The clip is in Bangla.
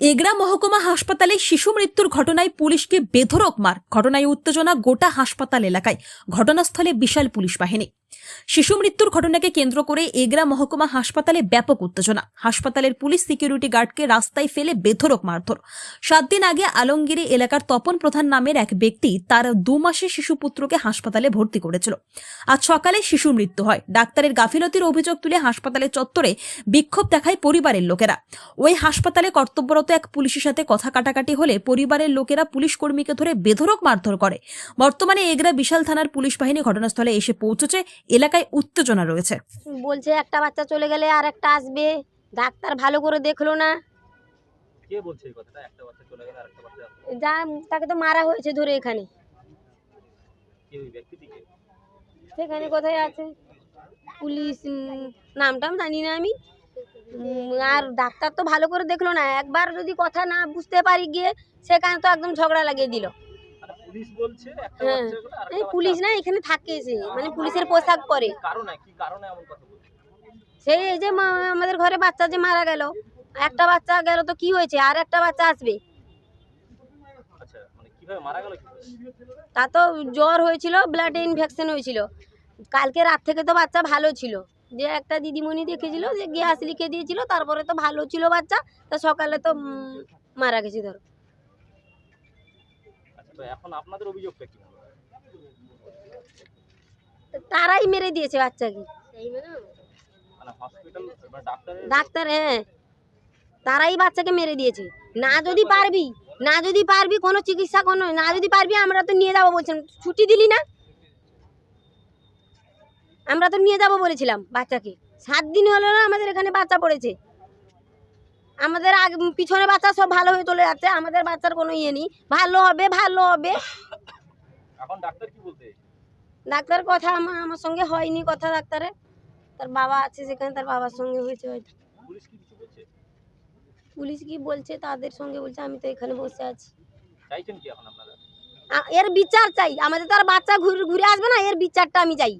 এগরা মহকুমা হাসপাতালে শিশু মৃত্যুর ঘটনায় পুলিশকে বেধরক মার। ঘটনায় উত্তেজনা গোটা হাসপাতাল এলাকায়। ঘটনাস্থলে বিশাল পুলিশ বাহিনী। শিশু মৃত্যুর ঘটনাকে কেন্দ্র করে এগরা মহকুমা হাসপাতালে ব্যাপক উত্তেজনা। হাসপাতালের পুলিশ সিকিউরিটি গার্ডকে রাস্তায় ফেলে বেধরক মারধর। সাত দিন আগে আলমগিরি এলাকার তপন প্রধান নামের এক ব্যক্তি তার দু মাসের শিশু পুত্রকে হাসপাতালে ভর্তি করেছিল। আজ সকালে শিশু মৃত্যু হয়। ডাক্তারের গাফিলতির অভিযোগ তুলে হাসপাতালের চত্বরে বিক্ষোভ দেখায় পরিবারের লোকেরা। ওই হাসপাতালে কর্তব্যরত এক পুলিশের সাথে কথা কাটাকাটি হলে পরিবারের লোকেরা পুলিশ কর্মীকে ধরে বেধরক মারধর করে। বর্তমানে এগরা বিশাল থানার পুলিশ বাহিনী ঘটনাস্থলে এসে পৌঁছেছে। এলাকায় উত্তেজনা রয়েছে। বলছে একটা বাচ্চা চলে গেলে আর একটা আসবে ডাক্তার ভালো করে দেখল না। কে বলছে এই কথাটা? একটা বাচ্চা চলে গেলে আরেকটা বাচ্চা যা তাকে তো মারা হয়েছে ধরে এখানে। কে ওই ব্যক্তিটিকে সেখানে কোথায় আছে? পুলিশ নামটাম জানি না আমি। আর ডাক্তার তো ভালো করে দেখল না। একবার যদি কথা না বুঝতে পারি গিয়ে সেখানে তো একদম ঝগড়া লাগিয়ে দিল। পুলিশ বলছে একটা হ্যাঁ। বাচ্চা গেলে আরেকটা বাচ্চা পুলিশ না এখানে থাকে সে। মানে পুলিশের পোশাক পরে। কারণে? কি কারণে এমন কথা বলছে? সেই এই যে মা- আমাদের ঘরে বাচ্চা যে মারা গেল একটা বাচ্চা গেল তো কি হয়েছে? আর একটা বাচ্চা আসবে? আচ্ছা মানে কীভাবে মারা গেল কি তা তো জ্বর হয়েছিল ব্লাড ইনফেকশন হয়েছিল। কালকে রাত থেকে তো বাচ্চা ভালো ছিল। যে একটা দিদিমণি দেখেছিল যে গ্যাস লিখে দিয়েছিল তারপরে তো ভালো ছিল বাচ্চা। তা সকালে তো উম, মারা গেছে ধরো। তো এখন আপনাদের অভিযোগটা কি তারাই মেরে দিয়েছে বাচ্চাকে। মানে ডাক্তার হ্যাঁ। তারাই বাচ্চাকে মেরে দিয়েছে। না যদি পারবি না যদি পারবি কোনো চিকিৎসা কোনো না যদি পারবি আমরা তো নিয়ে যাব বলছিলাম। ছুটি দিলি না? আমরা তো নিয়ে যাব বলেছিলাম বাচ্চাকে। সাত দিন হলো না আমাদের এখানে বাচ্চা পড়েছে। আমাদের আগে পিছনে বাচ্চা সব ভালো হয়ে চলে যাচ্ছে আমাদের বাচ্চার কোনো ইয়ে নেই। ভালো হবে ভালো হবে। এখন ডাক্তার কি বলতে ডাক্তার কথা আমার আমার সঙ্গে হয়নি কথা ডাক্তারে তার বাবা আছে সেখানে তার বাবার সঙ্গে হয়েছে হয়তো। পুলিশ কি বলছে? পুলিশ কি বলছে? তাদের সঙ্গে বলছে আমি তো এখানে বসে আছি। এর বিচার চাই। আমাদের তো আর বাচ্চা ঘুরে ঘুরে আসবে না এর বিচারটা আমি চাই।